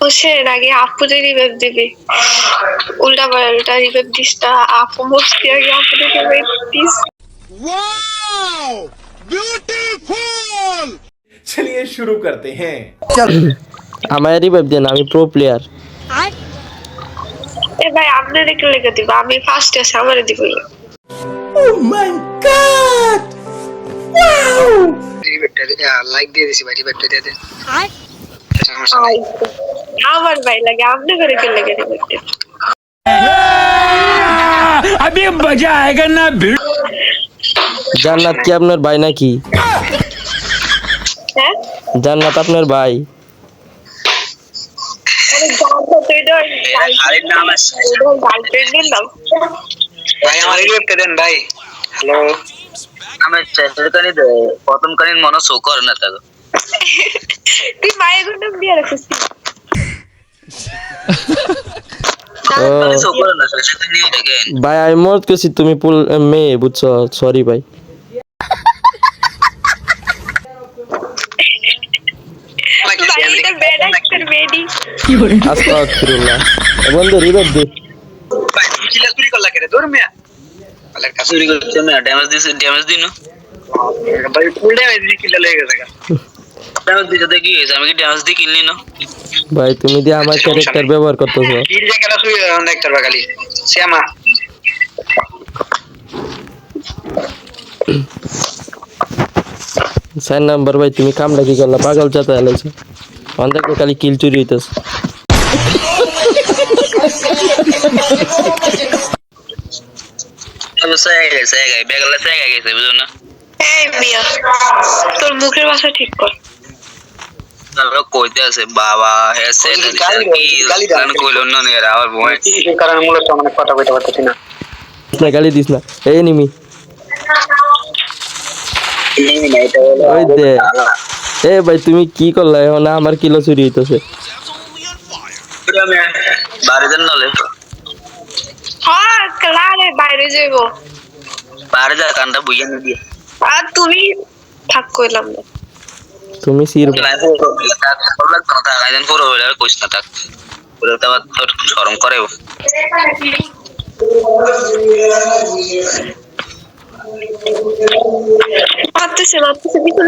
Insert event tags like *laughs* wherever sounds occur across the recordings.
হোসেন আগে আপুরে রিভাইভ দিবি উল্টা পাল্টা রিভাইভ দিস না আপু মস্তি আগে আপুরে রিভাইভ দিস वाओ ब्यूटीफुल चलिए शुरू करते हैं আমার রিভাইভ দেন আমি প্রো প্লেয়ার এ ভাই আপনার একটু লেগে দিব আমি ফার্স্ট আছে আমারে দিব লাইক দিয়ে দিছি ভাই রিবেটটা দিয়ে দে আমার ভাই লাগে আপনি করে কে লেগে রিভাইভ দিন अभी मजा आएगा ना भिड़ জান্নাত কি আপনার ভাই নাকি হ্যাঁ জান্নাত আপনার ভাই আরে জানতো তুই তো আরেক নাম আছে গার্লফ্রেন্ডের নাম ভাই আমার রিবেটটা দেন ভাই হ্যালো আমি চেষ্টা করি দে প্রথম কালীন মনে শো করে না তাকে *laughs* তুই মায়ের নাম দিয়ে রাখিস ও শো করে না সেটা নিয়ে দেখেন ভাই আমি মত করছি তুমি পুল মেয়ে বুঝছ সরি ভাই ভাই এটা বেড একটা বেডি আস্তাগফিরুল্লাহ এ বন্ধু রিভাইভ দে ভাই তুমি কিলা চুরি করলা কেন দূর মিয়া আলার কাছে চুরি করছে না ড্যামেজ দিছে ড্যামেজ দিন ভাই ফুল ড্যামেজ দিয়ে কিলা লেগে গেছে ড্যামেজ দিছে দেখি হয়েছে? আমি কি ড্যামেজ দিয়ে কিনলি না? ভাই তুমি দিয়ে আমার ক্যারেক্টার ব্যবহার করতেছো। কিল যে খেলা শুয়ে শ্যামা। সাইন নাম্বার ভাই তুমি কামটা কি করলা? পাগল চাতা এলাইছো অন্ধের খালি কিল চুরি হইতেছে। তোর মুখের ভাষা ঠিক কর। দেয়। গান কইল না নে আবার বয় কি কারণে মূলত অনেক কথা কইতে পারতেছি না। না গালি দিস না। এই নিমি ওই দে। এ ভাই তুমি কি করলা? এখন আমার কিলো চুরি হইতেছে। বাড়ি দেন নলে হ্যাঁ ক্লারে বাইরে যাইব। বাড়ি যা কানটা বুইয়া না দিয়ে আর তুমি থাক কইলাম না তুমি সির পুরো হইলে না থাক। পুরো তো তোর শরম করে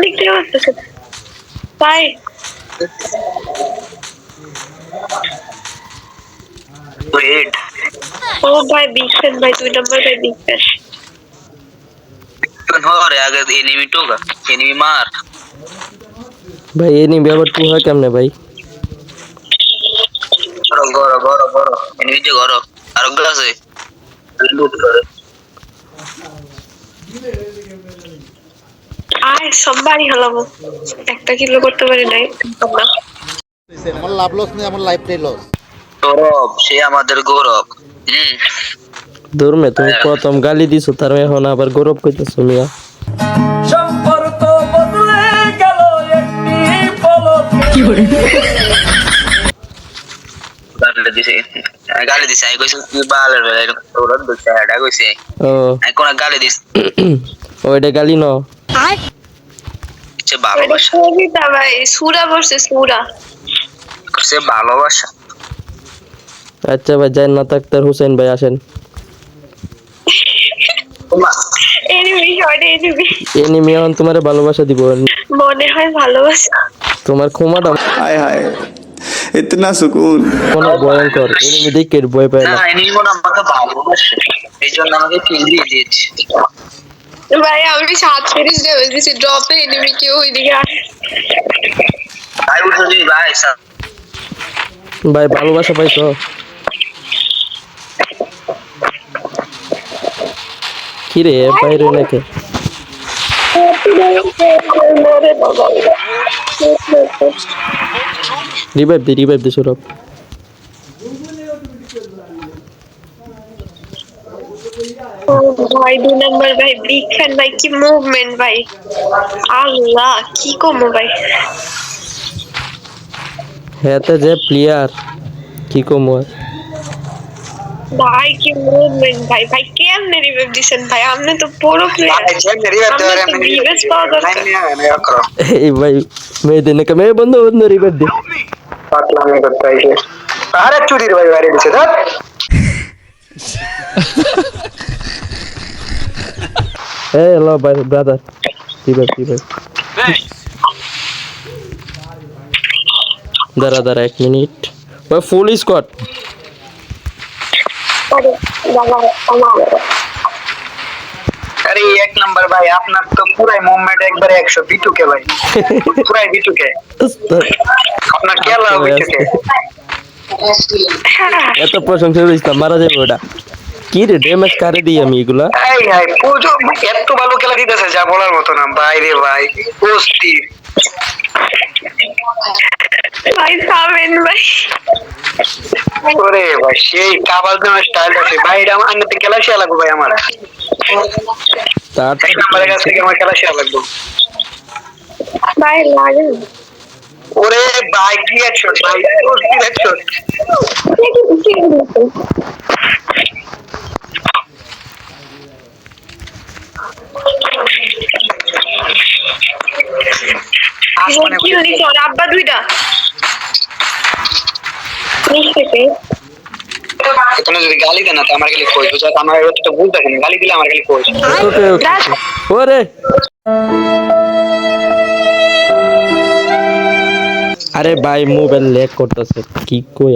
দিক থেকে তাই ওয়েট ও ভাই বিশেষ ভাই দুই নম্বর ভাই বিশেষ হরে আগে এনিমি টোকা এনিমি মার। ভাই এই নিবি আবার টু হয় কেমনে ভাই? গরো গরো গরো এনিমি যে গরো আর ওগুলো আছে লুট করে আয় সববারই একটা কিলো করতে পারি নাই আমরা আমার লাভ লস নেই আমার লাইফটাই লস গৌরব সে আমাদের গৌরব। হম। ধর্মে তুমি প্রথম গালি দিছো তার এখন আবার গৌরব কইতেছো মিয়া। গালি দিছে। গালি দিছে। আমি কইছি কি বালের বেলা এরকম তোরা দুটা এটা কইছে। ও। আমি কোন গালি ন? সে ভালোবাসা। কবিতা ভাই সুরা বসছে সুরা। সে ভালোবাসা। আচ্ছা ভাই জান্নাত আক্তার হোসেন ভাই আসেন। এনিমি ভালোবাসা দিব। মনে হয় ভালোবাসা। তোমার ক্ষমাটা হায় হায় সুকুন। কোন ভয়ঙ্কর এনিমি দেখে ভয় পায় না। এনিমি আমাকে ভালোবাসে। এই জন্য আমাকে কিল দিয়ে দিয়েছে। ভাই আমি সাত ফেরিস লেভেল দিছি ড্রপে এনিমি কেউ ওইদিকে আসে ভাই উঠো ভাই ভাই ভালোবাসা পাইছো? কি রে বাইরে নাকি? মরে বাবা রিভাইভ দে রিভাইভ দে সৌরভ। ও ভাই দুই নম্বর ভাই বিগ ফ্যান ভাই কি মুভমেন্ট ভাই। আল্লাহ কি কমো ভাই। হ্যাঁ তো যে প্লেয়ার কি কম আর? ভাই কি মুভমেন্ট ভাই ভাই কেমনে রিভাইভ দিছেন ভাই আপনি তো পুরো প্লেয়ার ভাই যেমনি রিবেট দেওয়ার আমরা তো এমনি বিবেচ পাওয়া দরকার। লাইন নিয়ে না করো এই ভাই মেয়েদের নাকি মেয়ে বন্ধু বন্ধু রিভাইভ দে পাতলামি করতে আইছে আরে চুরির ভাই বাইরে দিছে ধর এই হ্যালো ব্রাদার কি ভাই কি ভাই দাঁড়া দাঁড়া এক মিনিট ওই ফুল স্কোয়াড আরে এক নাম্বার ভাই আপনার তো পুরাই মুভমেন্ট একবারে একশো বিটুকে ভাই। পুরাই বিটুকে। আপনার খেলা বিটুকে। এত প্রশংসা দিচ্ছিলাম মারা যাবে ওটা। কি রে ড্যামেজ কারে দিই আমি এগুলা? এই ভাই এত ভালো খেলা দিতেছে যা বলার মতো না। ভাই রে ভাই অস্থির। ভাই থামেন ভাই। ওরে ভাই সেই কাবাল দেওয়ার স্টাইল আছে ভাই এটা আমার আন্নাতে খেলা শেয়া লাগবে ভাই আমার। তার নাম্বারের কাছ থেকে আমার খেলা শেয়া লাগবে। ভাই লাগে ওরে ভাই কি আছো ভাই? অস্থির আছো কি হলি তোর আব্বা দুইটা। এখানে যদি গালি দেন না তো আমার খালি কই? বুঝা আমার ভুল দেখেন গালি দিলে আমার খালি কই? ওরে। আরে ভাই মোবাইল ল্যাগ করতেছে কি কই